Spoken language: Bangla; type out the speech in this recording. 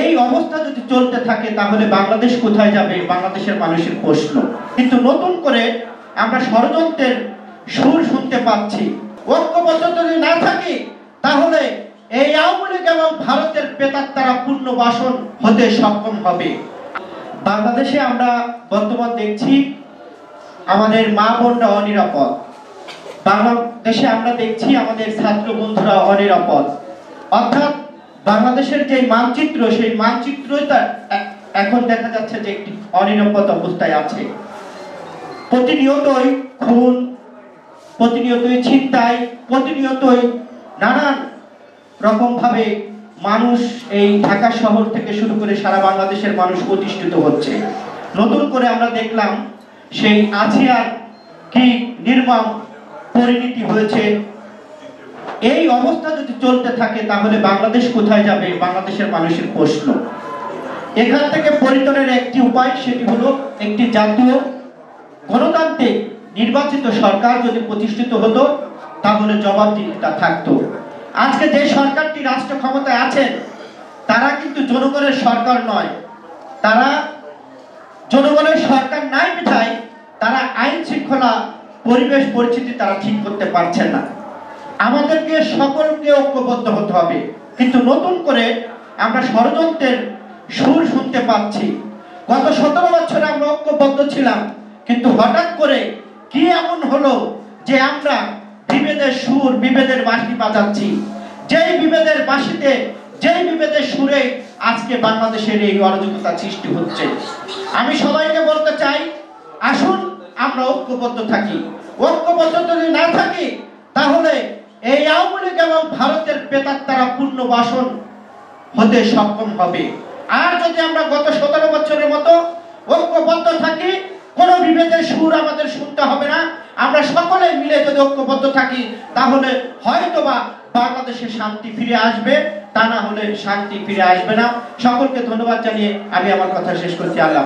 এই অবস্থা যদি চলতে থাকে, তাহলে বাংলাদেশ কোথায় যাবে? বাংলাদেশের মানুষের প্রশ্ন। কিন্তু নতুন করে আমরা ষড়যন্ত্রের সুর শুনতে পাচ্ছি। ঐক্যবদ্ধ যদি না থাকি, তাহলে এই আওয়ামী লীগ এবং ভারতের পেতার তারা পূর্ণ বাসন হতে সক্ষম হবে। বাংলাদেশে আমরা বর্তমান দেখছি, আমাদের মা বোনরা অনিরাপদ। বাংলাদেশে আমরা দেখছি, আমাদের ছাত্র বন্ধুরা অনিরাপদ। অর্থাৎ বাংলাদেশের যে মানচিত্র, সেই মানচিত্রটা এ- এখন দেখা যাচ্ছে যে একটি অনিরাপদ অবস্থায় আছে। প্রতিনিয়তই খুন, প্রতিনিয়তই ছিনতাই, প্রতিনিয়তই নানান রকম ভাবে মানুষ এই ঢাকা শহর থেকে শুরু করে সারা বাংলাদেশের মানুষ প্রতিষ্ঠিত হচ্ছে। নতুন করে আমরা দেখলাম সেই আছিয়ার কি নির্মম পরিণতি হয়েছে। এই অবস্থা যদি চলতে থাকে, তাহলে বাংলাদেশ কোথায় যাবে? বাংলাদেশের মানুষের প্রশ্ন। এখান থেকে পরিত্রাণের একটি উপায়, সেটি হলো একটি জাতীয় গণতান্ত্রিক নির্বাচিত সরকার যদি প্রতিষ্ঠিত হতো, তাহলে জবাবদিহিতা থাকতো। আজকে যে সরকারটি রাষ্ট্র ক্ষমতায় আছেন, তারা কিন্তু জনগণের সরকার নয়। তারা জনগণের সরকার নাই বিধায় তারা আইন শৃঙ্খলা, পরিবেশ পরিস্থিতি তারা ঠিক করতে পারছেন না। আমাদেরকে সকলকে ঐক্যবদ্ধ হতে হবে। কিন্তু নতুন করে আমরা ষড়যন্ত্রের সুর শুনতে পাচ্ছি। গত সতেরো বছরে আমরা ঐক্যবদ্ধ ছিলাম, কিন্তু হঠাৎ করে কি এমন হলো যে আমরা বিভেদের সুর, বিভেদের বাঁশি বাজাচ্ছি। যেই বিভেদের বাঁশিতে, যেই বিভেদের সুরে আজকে বাংলাদেশের এই অরাজকতা সৃষ্টি হচ্ছে। আমি সবাইকে বলতে চাই, আসুন আমরা ঐক্যবদ্ধ থাকি। ঐক্যবদ্ধ যদি না থাকি, তাহলে এই আওয়ামী লীগ এবং ভারতের পেতাত্তারা পূর্ণ বাসন হতে সক্ষম হবে। আর যদি আমরা গত সতেরো বছরের মতো ঐক্যবদ্ধ থাকি, কোনো বিভেদের সুর আমাদের শুনতে হবে না। আমরা সকলে মিলে যদি ঐক্যবদ্ধ থাকি, তাহলে হয়তোবা বাংলাদেশে শান্তি ফিরে আসবে। তা না হলে শান্তি ফিরে আসবে না। সকলকে ধন্যবাদ জানিয়ে আমি আমার কথা শেষ করছি। আল্লাহ